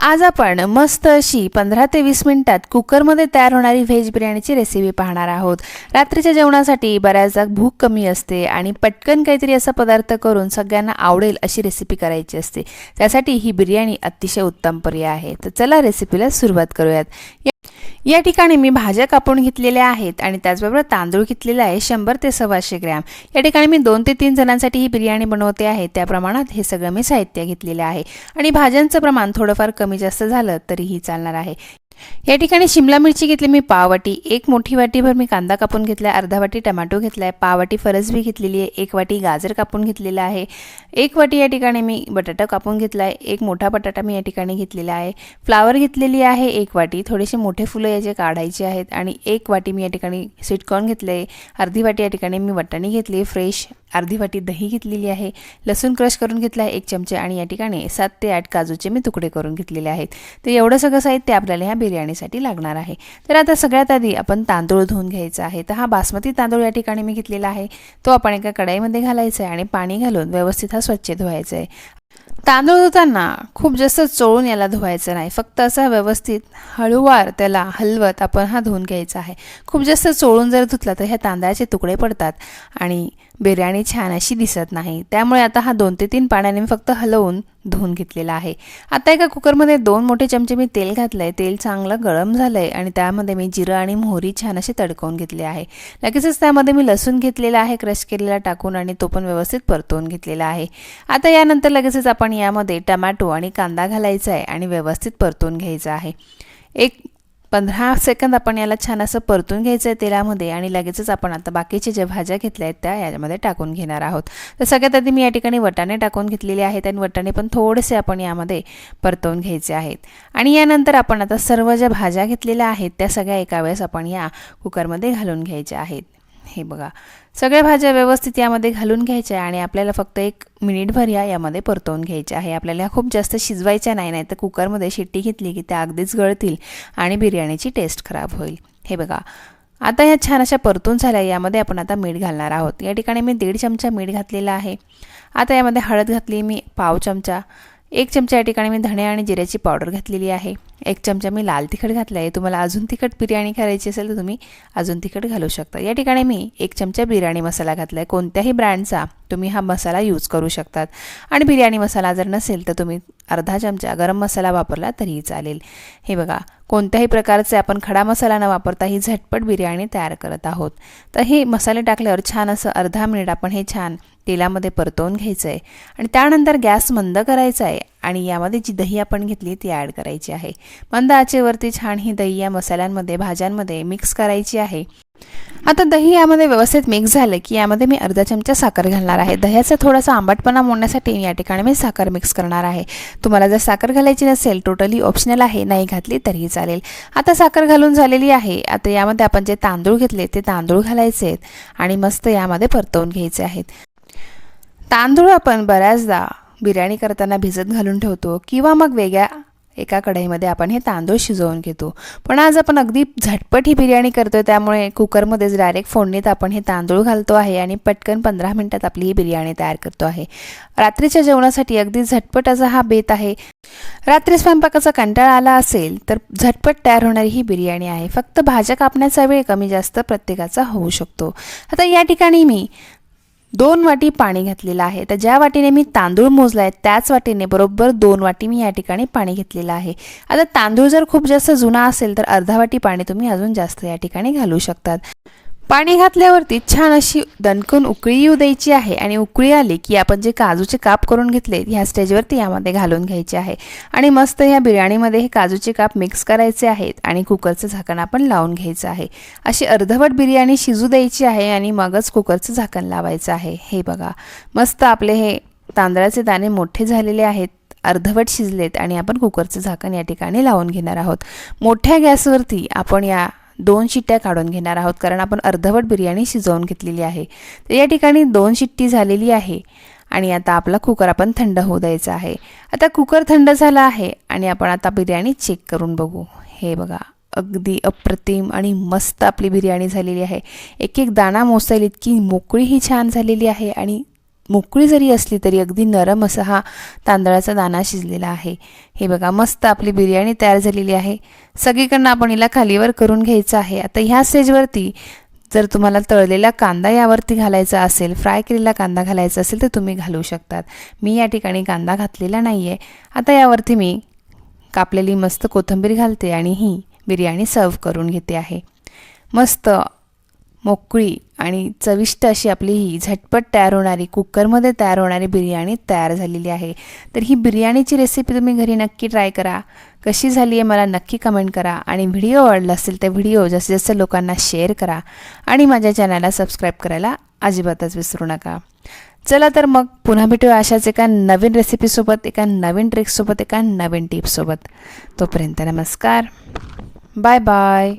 आज आपण मस्त अशी पंधरा ते वीस मिनिटात कुकरमध्ये तयार होणारी व्हेज बिर्याणीची रेसिपी पाहणार आहोत. रात्रीच्या जेवणासाठी बऱ्याचदा भूक कमी असते आणि पटकन काहीतरी असा पदार्थ करून सगळ्यांना आवडेल अशी रेसिपी करायची असते. त्यासाठी ही बिर्याणी अतिशय उत्तम पर्याय आहे. तर चला रेसिपीला सुरुवात करूयात. या- ठिकाणी मी भाज्या कापून घेतलेल्या आहेत आणि त्याचबरोबर तांदूळ घेतलेला आहे शंभर ते सव्वाशे ग्रॅम. या ठिकाणी मी दोन ते तीन जणांसाठी ही बिर्याणी बनवते आहे. त्या प्रमाणात हे सगळं मी साहित्य घेतलेलं आहे. आणि भाज्यांचं प्रमाण थोडंफार कमी जास्त झालं तरीही चालणार आहे. या ठिकाणी शिमला मिरची घेतली मी पाव वाटी एक मोठी वाटीभर मी कांदा कापून घेतला आहे अर्धा वाटी टमाटो घेतला आहे पाव वाटी फरसबी घेतलेली आहे एक वाटी गाजर कापून घेतलेला आहे एक वाटी या ठिकाणी मी बटाटा कापून घेतला आहे एक मोठा बटाटा मी या ठिकाणी घेतलेला आहे. फ्लावर घेतलेली आहे एक वाटी. थोडेसे मोठे फुलं याचे काढायचे आहेत आणि एक वाटी मी या ठिकाणी स्वीटकॉर्न घेतले आहे अर्धी वाटी या ठिकाणी मी वटाणी घेतली फ्रेश अर्धी वाटी दही घेतलेली आहे. लसूण क्रश करून घेतला आहे एक चमचे आणि या ठिकाणी सात ते आठ काजूचे मी तुकडे करून घेतलेले आहेत. तर एवढं सगळं साहित्य आपल्याला ह्या बिर्याणीसाठी लागणार आहे. तर आता सगळ्यात आधी आपण तांदूळ धुवून घ्यायचा आहे. तर हा बासमती तांदूळ या ठिकाणी मी घेतलेला आहे. तो आपण एका कढाईमध्ये घालायचा आहे आणि पाणी घालून व्यवस्थित हा स्वच्छ धुवायचा आहे. तांदूळ धुताना खूप जास्त चोळून याला धुवायचं नाही. फक्त असा व्यवस्थित हळूवार त्याला हलवत आपण हा धुवून घ्यायचा आहे. खूप जास्त चोळून जर धुतला तर ह्या तांदळाचे तुकडे पडतात आणि बिर्याणी छान अशी दिसत नाही. त्यामुळे आता हा दोन ते तीन पाण्याने मी फक्त हलवून धुवून घेतलेला आहे. आता एका कुकरमध्ये दोन मोठे चमचे मी तेल घातलं आहे तेल चांगलं गरम झालं आहे आणि त्यामध्ये मी जिरं आणि मोहरी छान असे तडकवून घेतले आहे. लगेचच त्यामध्ये मी लसूण घेतलेला आहे क्रश केलेला टाकून आणि तो पण व्यवस्थित परतवून घेतलेला आहे. आता यानंतर लगेचच आपण यामध्ये टमॅटो आणि कांदा घालायचा आहे आणि व्यवस्थित परतून घ्यायचा आहे. एक पंधरा सेकंद आपण याला छान असं परतून घ्यायचं आहे तेलामध्ये आणि लगेचच आपण आता बाकीचे ज्या भाज्या घेतल्या आहेत त्या याच्यामध्ये टाकून घेणार आहोत. तर सगळ्यात आधी मी या ठिकाणी वटाणे टाकून घेतलेले आहेत आणि वटाणे पण थोडेसे आपण यामध्ये परतवून घ्यायचे आहेत. आणि यानंतर आपण आता सर्व ज्या भाज्या घेतलेल्या आहेत त्या सगळ्या एका वेळेस आपण या कुकरमध्ये घालून घ्यायच्या आहेत. हे बघा. सगळ्या भाज्या व्यवस्थित यामध्ये घालून घ्यायच्या आणि आपल्याला फक्त एक मिनिटभर या यामध्ये परतवून घ्यायच्या. आहे आपल्याला ह्या खूप जास्त शिजवायच्या नाही नाही तर कुकरमध्ये शिट्टी घेतली की त्या अगदीच गळतील आणि बिर्याणीची टेस्ट खराब होईल. हे बघा. आता ह्या छान अशा परतून झाल्या यामध्ये आपण आता मीठ घालणार आहोत. या ठिकाणी मी दीड चमचा मीठ घातलेला आहे. आता यामध्ये हळद घातली मी पाव चमचा एक चमचा या ठिकाणी मी धणे आणि जिऱ्याची पावडर घातलेली आहे. एक चमचा मी लाल तिखट घातलं आहे तुम्हाला अजून तिखट बिर्याणी करायची असेल तर तुम्ही अजून तिखट घालू शकता. या ठिकाणी मी एक चमचा बिर्याणी मसाला घातला आहे कोणत्याही ब्रँडचा तुम्ही हा मसाला यूज करू शकतात. आणि बिर्याणी मसाला जर नसेल तर तुम्ही अर्धा चमचा गरम मसाला वापरला तरीही चालेल. हे बघा कोणत्याही प्रकारचे आपण खडा मसाला न वापरता ही झटपट बिर्याणी तयार करत आहोत. तर हे मसाले टाकल्यावर छान असं अर्धा मिनिट आपण हे छान तेलामध्ये परतवून घ्यायचं आहे आणि त्यानंतर गॅस मंद करायचा आहे आणि यामध्ये जी दही आपण घेतली ती ॲड करायची आहे. मंद आचेवरती छान ही दही या मसाल्यांमध्ये भाज्यांमध्ये मिक्स करायची आहे. आता दही यामध्ये व्यवस्थित मिक्स झालं की यामध्ये मी अर्धा चमचा साखर घालणार आहे. दह्याचा थोडासा आंबटपणा मोडण्यासाठी या ठिकाणी मी साखर मिक्स करणार आहे. तुम्हाला जर साखर घालायची नसेल टोटली ऑप्शनल आहे नाही घातली तरीही चालेल. आता साखर घालून झालेली आहे. आता यामध्ये आपण जे तांदूळ घेतले ते तांदूळ घालायचे आहेत आणि मस्त यामध्ये परतवून घ्यायचे आहेत. तांदूळ आपण बऱ्याचदा बिर्याणी करताना भिजत घालून ठेवतो किंवा मग वेगळ्या एका कढईमध्ये आपण हे तांदूळ शिजवून घेतो. पण आज आपण अगदी झटपट ही बिर्याणी करतो त्यामुळे कुकरमध्येच डायरेक्ट फोडणीत आपण हे तांदूळ घालतो आहे आणि पटकन पंधरा मिनटात आपली ही बिर्याणी तयार करतो आहे. रात्रीच्या जेवणासाठी अगदी झटपट असा हा बेत आहे. रात्री स्वयंपाकाचा कंटाळा आला असेल तर झटपट तयार होणारी ही बिर्याणी आहे. फक्त भाज्या कापण्याचा वेळ कमी जास्त प्रत्येकाचा होऊ शकतो. आता या ठिकाणी मी दोन वाटी पाणी घातलेलं आहे. तर ज्या वाटीने मी तांदूळ मोजला आहे त्याच वाटीने बरोबर दोन वाटी मी या ठिकाणी पाणी घेतलेलं आहे. आता तांदूळ जर खूप जास्त जुना असेल तर अर्धा वाटी पाणी तुम्ही अजून जास्त या ठिकाणी घालू शकतात. पाणी घातल्यावरती छान अशी दणकून उकळी येऊ द्यायची आहे आणि उकळी आली की आपण जे काजूचे काप करून घेतले ह्या स्टेजवरती यामध्ये घालून घ्यायचे आहे. आणि मस्त ह्या बिर्याणीमध्ये हे काजूचे काप मिक्स करायचे आहेत आणि कुकरचं झाकण आपण लावून घ्यायचं आहे. अशी अर्धवट बिर्याणी शिजू द्यायची आहे आणि मगच कुकरचं झाकण लावायचं आहे. हे बघा मस्त आपले हे तांदळाचे दाणे मोठे झालेले आहेत अर्धवट शिजलेत आणि आपण कुकरचं झाकण या ठिकाणी लावून घेणार आहोत. मोठ्या गॅसवरती आपण या दोन शिट्ट्या काढून घेणार आहोत कारण आपण अर्धवट बिर्याणी शिजवून घेतलेली आहे. तर या ठिकाणी दोन शिट्टी झालेली आहे आणि आता आपला कुकर आपण थंड होऊ द्यायचा आहे. आता कुकर थंड झाला आहे आणि आपण आता बिर्याणी चेक करून बघू. हे बघा अगदी अप्रतिम आणि मस्त आपली बिर्याणी झालेली आहे. एक एक दाणा मोसेल इतकी मोकळी ही छान झालेली आहे आणि मोकळी जरी असली तरी अगदी नरम असा हा तांदळाचा दाना शिजलेला आहे. हे बघा मस्त आपली बिर्याणी तयार झालेली आहे. सगळीकडनं आपण हिला खालीवर करून घ्यायचं आहे. आता ह्या स्टेजवरती जर तुम्हाला तळलेला कांदा यावरती घालायचा असेल फ्राय केलेला कांदा घालायचा असेल तर तुम्ही घालू शकतात. मी या ठिकाणी कांदा घातलेला नाही आहे आता यावरती मी कापलेली मस्त कोथिंबीर घालते आणि ही बिर्याणी सर्व करून घेते आहे. मस्त मोकळी आणि चविष्ट अशी आपली ही झटपट तयार होणारी कुकरमध्ये तयार होणारी बिर्याणी तयार झालेली आहे. तर ही बिर्याणीची रेसिपी तुम्ही घरी नक्की ट्राय करा. कशी झाली आहे मला नक्की कमेंट करा आणि व्हिडिओ आवडला असेल तर व्हिडिओ जास्तीत जास्त लोकांना शेअर करा आणि माझ्या चॅनलला सबस्क्राईब करायला अजिबातच विसरू नका. चला तर मग पुन्हा भेटूया अशाच एका नवीन रेसिपीसोबत एका नवीन ट्रिक्ससोबत एका नवीन टिप्ससोबत तोपर्यंत नमस्कार. Bye bye